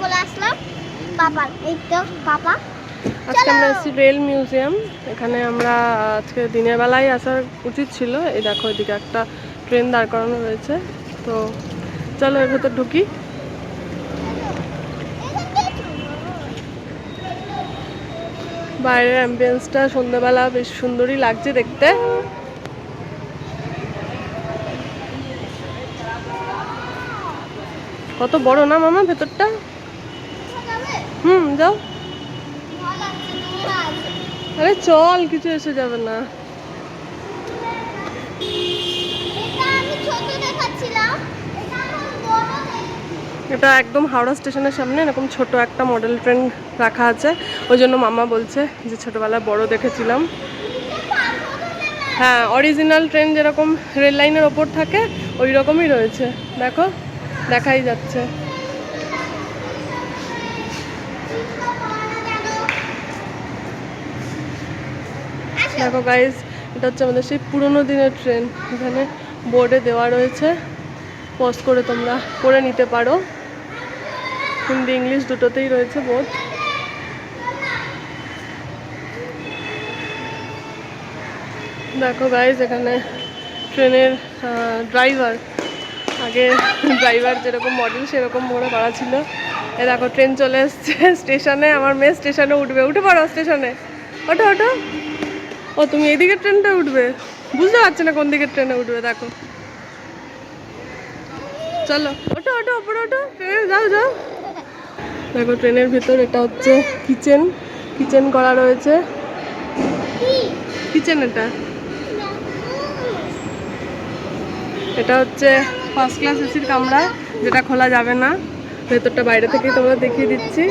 কোলে আসলাম পাপা এই তো পাপা আজকে আমরা এসেছি রেল মিউজিয়াম। এখানে আমরা আজকে দিনের বেলায় আসার উচিত ছিল। এই দেখো এদিকে একটা ট্রেন দাঁড় করানো রয়েছে। তো চলো এর ভেতর ঢুকি। বাইরের অ্যাম্বিয়েন্সটা সন্ধ্যাবেলা বেশ সুন্দরই লাগছে দেখতে। কত বড় না মামা ভেতরটা? হুম, যাও। আরে চল, কিছু এসে যাবে না। এটা একদম হাওড়া স্টেশনের সামনে, এরকম ছোট একটা মডেল ট্রেন রাখা আছে। ওই জন্য মামা বলছে যে ছোটবেলায় বড় দেখেছিলাম। হ্যাঁ অরিজিনাল ট্রেন যেরকম রেল লাইনের ওপর থাকে ওই রকমই রয়েছে। দেখো, দেখাই যাচ্ছে। দেখো গাইজ এটা হচ্ছে আমাদের সেই পুরোনো দিনের ট্রেন এখানে বোর্ডে দেওয়া রয়েছে। পজ করে তোমরা পড়ে নিতে পারো। হিন্দি, ইংলিশ দুটোতেই রয়েছে বোর্ড দেখো গাইজ এখানে ট্রেনের ড্রাইভার আগে ড্রাইভার যেরকম মডেল সেরকম মনে করা ছিল। এ দেখো ট্রেন চলে এসছে স্টেশনে আমার মেয়ে স্টেশনে উঠবে। উঠে পড়ো স্টেশনে ওঠো ওঠো। ও, তুমি এইদিকে ট্রেনটা উঠবে। বুঝতে পারছি না কোন দিকের ট্রেনে উঠবে, দেখো। চলো, ওঠো ওঠো, ওপরে ওঠো। ট্রেনে যাও যাও। দেখো, ট্রেনের ভেতর এটা হচ্ছে কিচেন। কিচেন করা রয়েছে। কিচেন এটা। এটা হচ্ছে ফার্স্ট ক্লাস এসির কামরা, যেটা খোলা যাবে না। ভেতরটা বাইরে থেকেই তোমরা দেখিয়ে দিচ্ছি।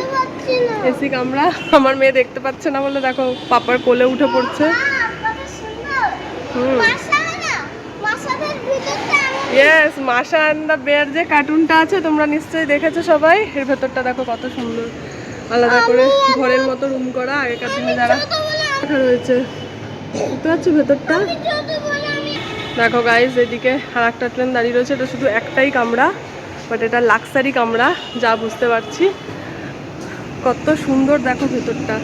এসি কামরা, আমার মেয়ে দেখতে পাচ্ছে না বলে দেখো, পাপার কোলে উঠে পড়ছে আহ, কত সুন্দর। হুম মাশা না, মাশাদের ভিতরটা এমন ইয়েস মাশা অ্যান্ড দ্য বেয়ার যে কার্টুনটা আছে তোমরা নিশ্চয়ই দেখেছ সবাই। এর ভেতরটা দেখো কত সুন্দর। আলাদা করে ঘরের মতো রুম করা আগেকার দিনে যারা রয়েছে। বুঝতে পারছ ভেতরটা? দেখো গাইজ এদিকে আর একটা ট্রেন দাঁড়িয়ে রয়েছে। এটা শুধু একটাই কামরা বাট এটা লাক্সারি কামরা যা বুঝতে পারছি। কত সুন্দর দেখো ভেতরটা।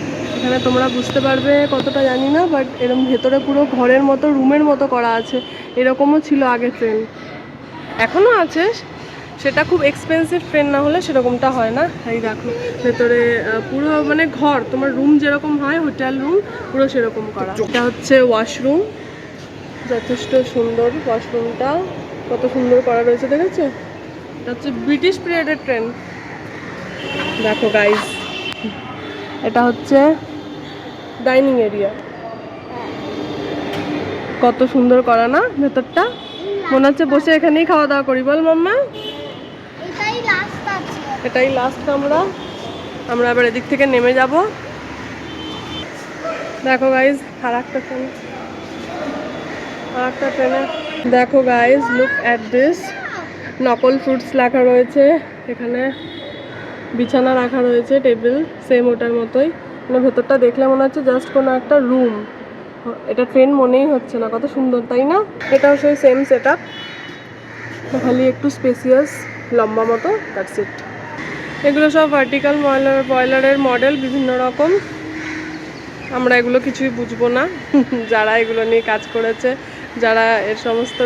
এখানে তোমরা বুঝতে পারবে কতটা জানি না বাট এরকম ভেতরে পুরো ঘরের মতো, রুমের মতো করা আছে। এরকমও ছিল আগে ট্রেন এখনও আছে। সেটা খুব এক্সপেন্সিভ ট্রেন না হলে সেরকমটা হয় না। এই দেখো, ভেতরে পুরো মানে ঘর, তোমার রুম যেরকম হয় হোটেল রুম পুরো সেরকম করা। এটা হচ্ছে ওয়াশরুম যথেষ্ট সুন্দর ওয়াশরুমটা কত সুন্দর করা রয়েছে, দেখেছ? এটা হচ্ছে ব্রিটিশ পিরিয়ডের ট্রেন দেখো গাইস এটা হচ্ছে ডাইনিং এরিয়া। কত সুন্দর করা না ভেতরটা? মনে হচ্ছে বসে এখানেই খাওয়া দাওয়া করি। বল মাম্মা। এটাই লাস্ট আছে। এটাই লাস্ট আমরা। আমরা আবার এদিক থেকে নেমে যাব। দেখো গাইজ আর একটা ট্রেন আর একটা ট্রেনে দেখো গাইজ লুক অ্যাট দিস নকল ফ্রুটস লেখা রয়েছে। এখানে বিছানা রাখা রয়েছে টেবিল সেম ওটার মতোই। মানে ভেতরটা দেখলে মনে হচ্ছে জাস্ট কোনো একটা রুম এটা ট্রেন মনেই হচ্ছে না, কত সুন্দর, তাই না? এটাও সেই সেম সেট খালি একটু স্পেসিয়াস লম্বা মতো দ্যাটস ইট এগুলো সব ভার্টিক্যাল ময়লার বয়লারের মডেল বিভিন্ন রকম। আমরা এগুলো কিছুই বুঝব না। যারা এগুলো নিয়ে কাজ করেছে, যারা এর সমস্ত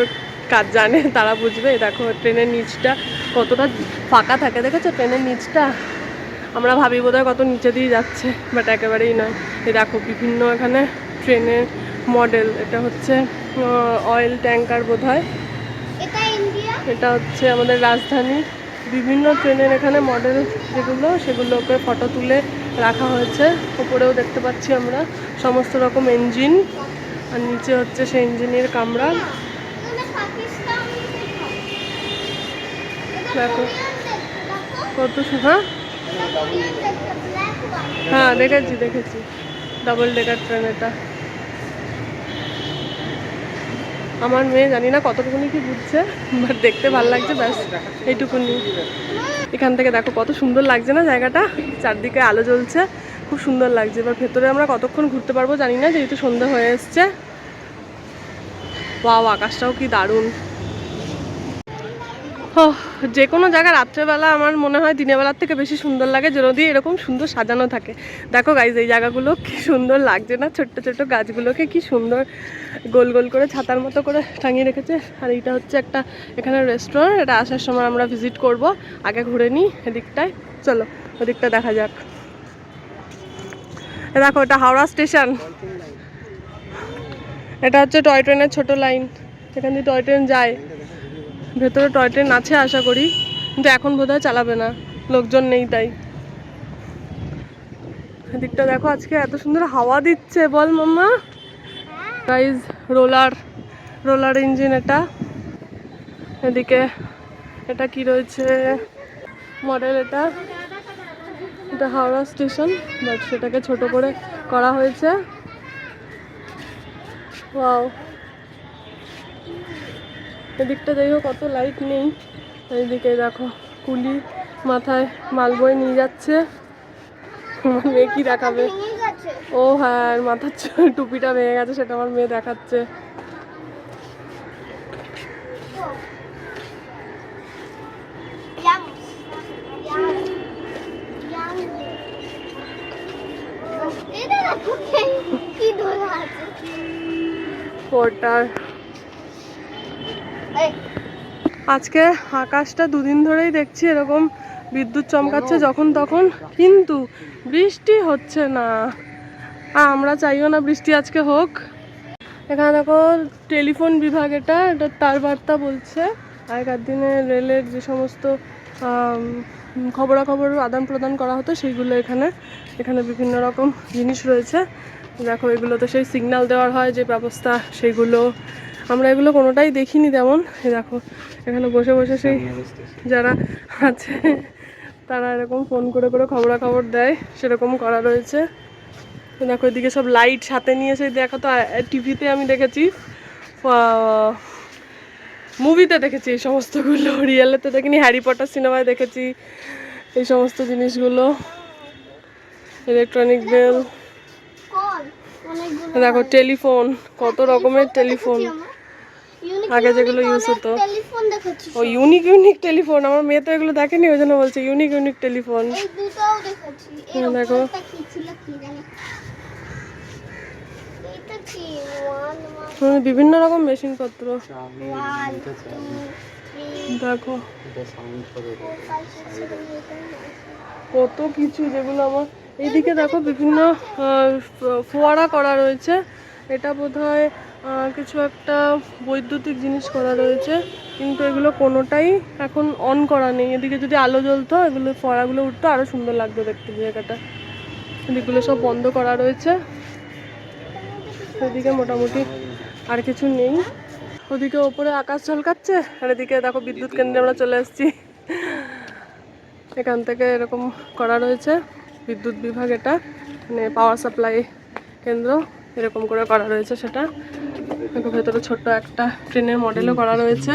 কাজ জানে, তারা বুঝবে। দেখো ট্রেনের নিচটা কতটা ফাঁকা থাকে, দেখেছ? ট্রেনের নিচটা। আমরা ভাবি বোধহয় কত নিচে দিয়ে যাচ্ছে বাট একেবারেই নয়। এই দেখো বিভিন্ন এখানে ট্রেনের মডেল এটা হচ্ছে অয়েল ট্যাঙ্কার বোধ হয় এটা হচ্ছে আমাদের রাজধানী। বিভিন্ন ট্রেনের এখানে মডেল যেগুলো সেগুলোকে ফটো তুলে রাখা হয়েছে। উপরেও দেখতে পাচ্ছি আমরা সমস্ত রকম ইঞ্জিন আর নিচে হচ্ছে সেই ইঞ্জিনের কামরা। এখানে দেখো। কত হ্যাঁ? হ্যাঁ দেখেছি দেখেছি। ডাবল ডেকার ট্রেন এটা। আমার মেয়ে জানি না কতটুকুনি কি বুঝছে বাট দেখতে ভালো লাগছে, ব্যাস, এইটুকুনি। এখান থেকে দেখো কত সুন্দর লাগছে না জায়গাটা? চারদিকে আলো জ্বলছে, খুব সুন্দর লাগছে। এবার ভেতরে আমরা কতক্ষণ ঘুরতে পারব জানি না, যেহেতু সন্ধ্যা হয়ে এসছে। ওয়াও, আকাশটাও কি দারুণ। যে কোনো জায়গা রাত্রেবেলা আমার মনে হয় দিনের বেলার থেকে বেশি সুন্দর লাগে যে নদী এরকম সুন্দর সাজানো থাকে। দেখো গাইজ এই জায়গাগুলো কি সুন্দর লাগছে না? ছোট্ট ছোট্ট গাছগুলোকে কি সুন্দর গোল গোল করে ছাতার মতো করে টাঙিয়ে রেখেছে। আর এইটা হচ্ছে একটা এখানে রেস্টুরেন্ট এটা আসার সময় আমরা ভিজিট করব। আগে ঘুরে নিই এদিকটায়। চলো, ওদিকটা দেখা যাক। দেখো, এটা হাওড়া স্টেশন এটা হচ্ছে টয় ট্রেনের ছোট লাইন এখান দিয়ে টয় ট্রেন যায়। ভেতরে টয় ট্রেন আছে আশা করি, কিন্তু এখন বোধহয় চালাবে না, লোকজন নেই তাই। এদিকটা দেখো, আজকে এত সুন্দর হাওয়া দিচ্ছে, বল মাম্মা। গাইজ রোলার রোলার ইঞ্জিন এটা। এদিকে এটা কি রয়েছে? মডেল এটা। এটা হাওড়া স্টেশন বাট সেটাকে ছোট করে করা হয়েছে। ওয়াও এদিকটা যাই হোক অত লাইট নেই। এইদিকে দেখো কুলি মাথায় মাল বয়ে নিয়ে যাচ্ছে। মেয়ে কি দেখাবে? ও হ্যাঁ মাথার টুপিটা ভেঙে গেছে সেটা আমার মেয়ে দেখাচ্ছে। ইয়াম ইয়াম ইয়াম এটা দেখো কি দোলা আছে ওটার এই আজকে আকাশটা দুদিন ধরেই দেখছি এরকম বিদ্যুৎ চমকাচ্ছে যখন তখন, কিন্তু বৃষ্টি হচ্ছে না। আমরা চাইও না বৃষ্টি আজকে হোক। এখানে দেখো, টেলিফোন বিভাগ এটা এটা তার বার্তা বলছে। আগেকার দিনে রেলের যে সমস্ত খবরাখবর আদান প্রদান করা হতো, সেইগুলো এখানে এখানে বিভিন্ন রকম জিনিস রয়েছে। দেখো এগুলো তো সেই সিগন্যাল দেওয়ার হয়, যে ব্যবস্থা সেইগুলো আমরা এগুলো কোনোটাই দেখিনি তেমন। এই দেখো এখানে বসে বসে সেই যারা আছে তারা এরকম ফোন করে করে খবরাখবর দেয় সেরকম করা রয়েছে। দেখো এদিকে সব লাইট সাথে নিয়ে সেই দেখো তো টিভিতে আমি দেখেছি মুভিতে দেখেছি এই সমস্তগুলো রিয়েলেতে দেখিনি হ্যারি পটার সিনেমায় দেখেছি এই সমস্ত জিনিসগুলো। ইলেকট্রনিক বেল কল দেখো টেলিফোন কত রকমের টেলিফোন আগে যেগুলো ইউজ হতো। ও ইউনিক ইউনিক টেলিফোন আমার মেয়ে তো এগুলো দেখেনি ওই জন্য বলছে ইউনিক ইউনিক টেলিফোন হ্যাঁ, দেখো। ওপরটা কি ছিল কি জানি। এটা কি? ওয়ান ওয়ান বিভিন্ন রকম মেশিনপত্র ওয়ান টু থ্রি দেখো। কত কিছু যেগুলো আমার এইদিকে দেখো বিভিন্ন ফোয়ারা করা রয়েছে। এটা বোধহয় আহ, কিছু একটা বৈদ্যুতিক জিনিস করা রয়েছে, কিন্তু এগুলো কোনোটাই এখন অন করা নেই। এদিকে যদি আলো জ্বলতো, এগুলো, ফোয়ারাগুলো উঠতো আরও সুন্দর লাগতো দেখতে জায়গাটা। এদিকগুলো সব বন্ধ করা রয়েছে। এদিকে মোটামুটি আর কিছু নেই। ওদিকে ওপরে আকাশ ঝলকাচ্ছে, আর এদিকে দেখো বিদ্যুৎ কেন্দ্রে আমরা চলে এসেছি। এখান থেকে এরকম করা রয়েছে, বিদ্যুৎ বিভাগ এটা মানে পাওয়ার সাপ্লাই কেন্দ্র, এরকম করে করা রয়েছে সেটা। দেখো, ভেতরে ছোট্ট একটা ট্রেনের মডেলও করা রয়েছে।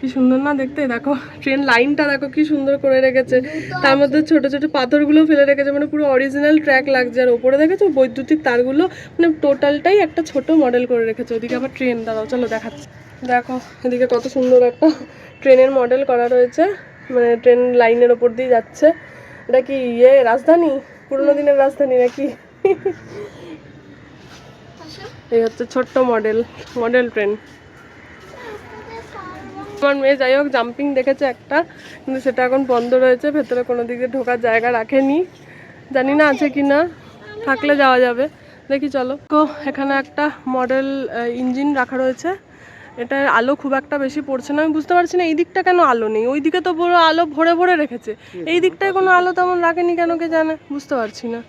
কি সুন্দর না দেখতে? দেখো, ট্রেন লাইনটা দেখো, কি সুন্দর করে রেখেছে। তার মধ্যে ছোট ছোট পাথরগুলো ফেলে রেখেছে। মানে পুরো অরিজিনাল ট্র্যাক লাগছে। আর ওপরে দেখেছ, বৈদ্যুতিক তারগুলো? মানে টোটালটাই একটা ছোট মডেল করে রেখেছে। ওদিকে আবার ট্রেন, দাঁড়াও, চলো দেখাচ্ছি। দেখো, এদিকে কত সুন্দর একটা ট্রেনের মডেল করা রয়েছে। মানে ট্রেন লাইনের ওপর দিয়ে যাচ্ছে। এটা কি ইয়ে রাজধানী? পুরোনো দিনের রাজধানী নাকি? এই হচ্ছে ছোট্ট মডেল মডেল ট্রেন। আমার মেয়ে যাই হোক জাম্পিং দেখেছে একটা, কিন্তু সেটা এখন বন্ধ রয়েছে, ভেতরে কোনো দিকে ঢোকার জায়গা রাখেনি। জানি না আছে কি না থাকলে যাওয়া যাবে। দেখি চলো। তো এখানে একটা মডেল ইঞ্জিন রাখা রয়েছে। এটার আলো খুব একটা বেশি পড়ছে না। আমি বুঝতে পারছি না, এই দিকটা কেন আলো নেই? ওই দিকে তো পুরো আলো ভরে ভরে রেখেছে। এই দিকটায় কোনো আলো তেমন রাখেনি কেন কে জানে? বুঝতে পারছি না।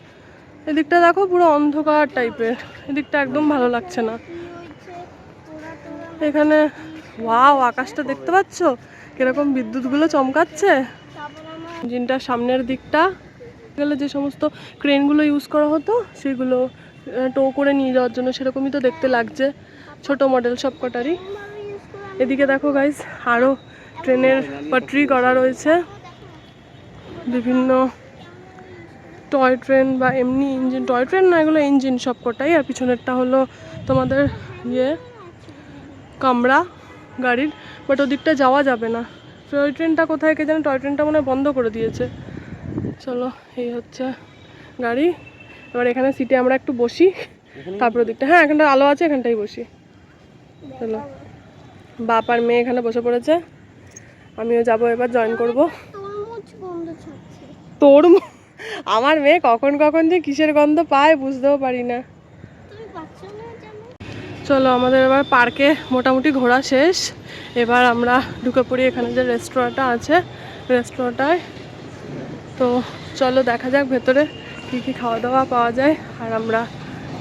এদিকটা দেখো পুরো অন্ধকার টাইপের। এদিকটা একদম ভালো লাগছে না। এখানে, ওয়াও, আকাশটা দেখতে পাচ্ছ? কীরকম বিদ্যুৎগুলো চমকাচ্ছে। ইঞ্জিনটার সামনের দিকটা। গেলে যে সমস্ত ক্রেনগুলো ইউজ করা হতো, সেগুলো টো করে নিয়ে যাওয়ার জন্য সেরকমই তো দেখতে লাগছে। ছোট মডেল সব কটারই এদিকে দেখো গাইজ আরও ট্রেনের পাটরি করা রয়েছে। বিভিন্ন টয় ট্রেন বা এমনি ইঞ্জিন টয় ট্রেন না এগুলো ইঞ্জিন সব কটাই। আর পিছনেরটা হলো তোমাদের ইয়ে কামরা গাড়ির। বাট ওদিকটা যাওয়া যাবে না। টয় ট্রেনটা কোথায় কে জানে? টয় ট্রেনটা মনে হয় বন্ধ করে দিয়েছে। চলো এই হচ্ছে গাড়ি। এবার এখানে সিটে আমরা একটু বসি। তারপরে ওদিকটা হ্যাঁ এখানটা আলো আছে এখানটাই বসি। চলো। বাপ আর মেয়ে এখানে বসে পড়েছে। আমিও যাব এবার জয়েন করব। তোর আমার মেয়ে কখন কখন যে কিসের গন্ধ পায় বুঝতেও পারি না। চলো আমাদের এবার পার্কে মোটামুটি ঘোরা শেষ। এবার আমরা ঢুকে পড়ি এখানে যে রেস্টুরেন্টটা আছে রেস্টুরেন্টটায়। তো চলো দেখা যাক ভেতরে কী কী খাওয়া দাওয়া পাওয়া যায় আর আমরা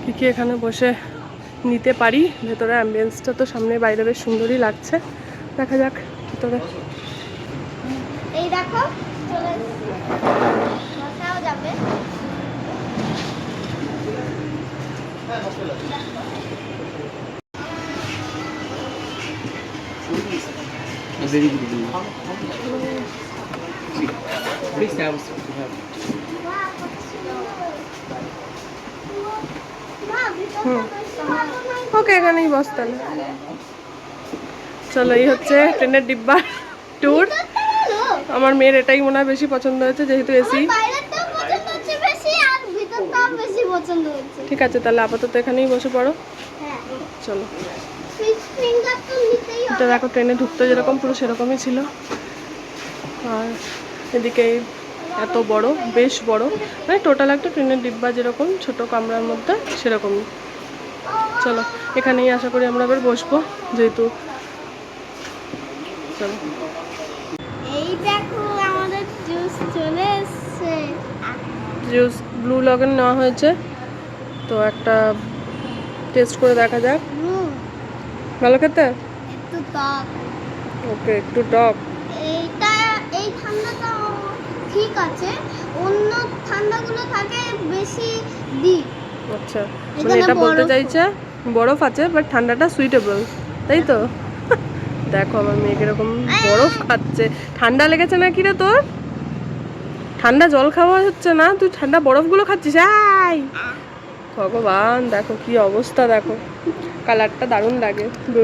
কী কী এখানে বসে নিতে পারি। ভেতরে অ্যাম্বিয়েন্সটা তো সামনে বাইরে বেশ সুন্দরই লাগছে। দেখা যাক ভেতরে। এই দেখো যাবে Very good. Have. ওকে এখানেই বস তাহলে চলো এই হচ্ছে ট্রেনের ডিব্বা ট্যুর আমার মেয়ের এটাই মনে হয় বেশি পছন্দ হয়েছে যেহেতু এসি আমার বাইরেরটাও পছন্দ হচ্ছে বেশি আর ভিতরটাও বেশি পছন্দ ঠিক আছে তাহলে আপাতত এখানেই বসে পড়ো। হ্যাঁ। চলো। এটা দেখো ট্রেনে ঢুকতে যেরকম পুরো সেরকমই ছিল। আর এদিকে এত বড় বেশ বড়। মানে টোটাল একটা ট্রেনের ডিব্বা যেরকম ছোট কামরার মধ্যে সেরকমই চলো এখানেই আশা করি আমরা এবার বসবো যেহেতু চলো। এই দেখো আমাদের জুস চলে এসছে। জুস ব্লু লগেন নেওয়া হয়েছে। তো একটা টেস্ট করে দেখা যাক। ভালো খেতে? একটু টক। ওকে একটু টক। এইটা এই ঠান্ডাটা ঠিক আছে। অন্য ঠান্ডাগুলো থাকে বেশি ডিপ আচ্ছা মানে এটা বলতে চাইছে বরফ আছে বাট ঠান্ডাটা সুইটেবল তাই তো? দেখো আমার মেয়ে কীরকম বরফ খাচ্ছে। ঠান্ডা লেগেছে না কি রে তোর? ঠান্ডা জল খাওয়া হচ্ছে না? তুই ঠান্ডা বরফগুলো খাচ্ছিস? আই ভগবান, দেখো কি অবস্থা, দেখো। কালারটা দারুণ লাগে ব্লু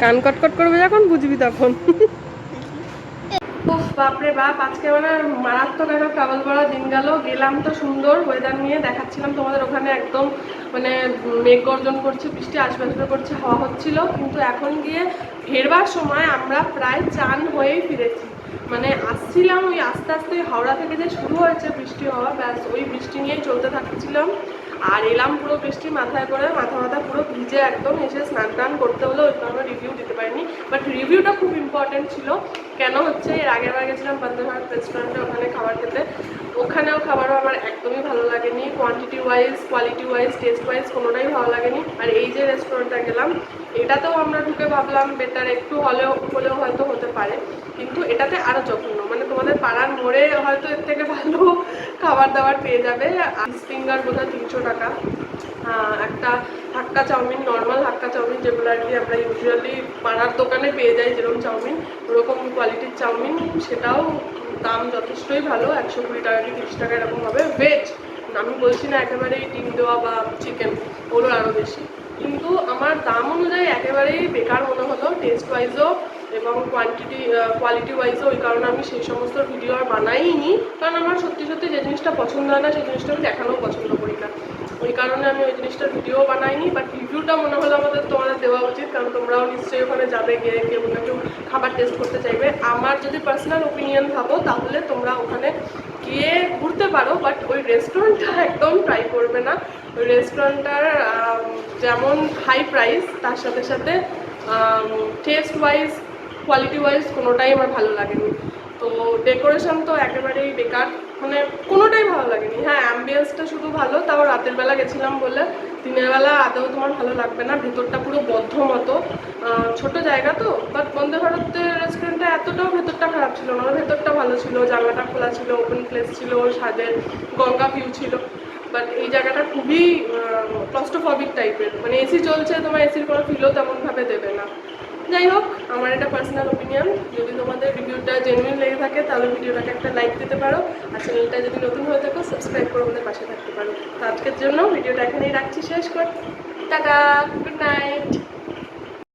কান কটকট করবে যখন, বুঝবি তখন। বাপরে বাপ, আজকে মানে মারাত্মক একটা ট্রাভেল করা দিন গেল। গেলাম তো সুন্দর ওয়েদার নিয়ে দেখাচ্ছিলাম তোমাদের ওখানে একদম মানে মেঘ গর্জন করছে, বৃষ্টি আসবে আসবে করছে, হওয়া হচ্ছিল। কিন্তু এখন গিয়ে ফেরবার সময় আমরা প্রায় চান হয়েই ফিরেছি। মানে আসছিলাম ওই আস্তে আস্তে হাওড়া থেকে যে শুরু হয়েছে বৃষ্টি হওয়া, ব্যাস ওই বৃষ্টি নিয়েই চলতে থাকছিলাম। আর এলাম পুরো বৃষ্টি মাথায় করে, মাথা মাথা পুরো ভিজে একদম এসে স্নান টান করতে হলো, ওই কারণে রিভিউ দিতে পারিনি। বাট রিভিউটা খুব ইম্পর্টেন্ট ছিল। কেন হচ্ছে? এর আগের বার গেছিলাম বন্দে রেস্টুরেন্টে ওখানে খাবার ওখানেও খাবারও আমার একদমই ভালো লাগেনি quantity wise quality wise taste wise কোনোটাই ভালো লাগেনি। আর এই যে রেস্টুরেন্টটা গেলাম, এটাতেও আমরা ঢুকে ভাবলাম বেটার একটু হলেও হলেও হয়তো হতে পারে। কিন্তু এটাতে আরও জঘন্য মানে তোমাদের পাড়ার মোড়ে হয়তো এর থেকে ভালো খাবার দাবার পেয়ে যাবে। ফিঙ্গার বোধহয় তিনশো টাকা। একটা hakka chowmein normal hakka chowmein যেগুলো আর কি আমরা ইউজুয়ালি পাড়ার দোকানে পেয়ে যাই যেরকম চাউমিন, ওরকম কোয়ালিটির চাউমিন, সেটাও দাম যথেষ্টই ভালো। একশো কুড়ি টাকা কি তিরিশ টাকা এরকম হবে। ভেজ আমি বলছি না একেবারেই ডিম দেওয়া বা চিকেন ওগুলো আরও বেশি। কিন্তু আমার দাম অনুযায়ী একেবারেই বেকার মনে হলো টেস্ট ওয়াইজও এবং কোয়ান্টিটি কোয়ালিটি ওয়াইজও ওই কারণে আমি সেই সমস্ত ভিডিও আর বানাইনি। কারণ আমার সত্যি সত্যি যে জিনিসটা পছন্দ হয় না, সেই জিনিসটা আমি দেখানোও পছন্দ করি না। ওই কারণে আমি ওই জিনিসটার ভিডিও বানাইনি বাট রিভিউটা মনে হলো আমাদের তোমাদের দেওয়া উচিত, কারণ তোমরাও নিশ্চয়ই ওখানে যাবে গিয়ে কেউ না কেউ খাবার টেস্ট করতে চাইবে। আমার যদি পার্সোনাল ওপিনিয়ন ভাবো তাহলে তোমরা ওখানে গিয়ে ঘুরতে পারো বাট ওই রেস্টুরেন্টটা একদম ট্রাই করবে না। ওই রেস্টুরেন্টটার যেমন হাই প্রাইস তার সাথে সাথে টেস্ট ওয়াইজ কোয়ালিটি ওয়াইজ কোনোটাই আমার ভালো লাগেনি। তো ডেকোরেশন তো একেবারেই বেকার। মানে কোনোটাই ভালো লাগেনি। হ্যাঁ অ্যাম্বিয়েন্সটা শুধু ভালো, তাও রাতের বেলা গেছিলাম বলে দিনের বেলা আদৌ তোমার ভালো লাগবে না, ভেতরটা পুরো বদ্ধ মতো। ছোট জায়গা তো বাট বন্দে ভারতের রেস্টুরেন্টটা এতটাও ভেতরটা খারাপ ছিল না, ভেতরটা ভালো ছিল, জানলাটা খোলা ছিল ওপেন প্লেস ছিল সাজের গঙ্গা ভিউ ছিল। বাট এই জায়গাটা খুবই ক্লস্টোফবিক টাইপের মানে এসি চলছে, তোমার এসির কোনো ফিলও তেমনভাবে দেবে না। যাই হোক, আমার এটা পার্সোনাল ওপিনিয়ন যদি তোমাদের রিভিউটা জেনুইন লেগে থাকে, তাহলে ভিডিওটাকে একটা লাইক দিতে পারো। আর চ্যানেলটা যদি নতুন হয়ে থাকো সাবস্ক্রাইব করে আমাদের পাশে থাকতে পারো। তো আজকের জন্য ভিডিওটা এখানেই রাখছি। শেষ কর টাটা গুড নাইট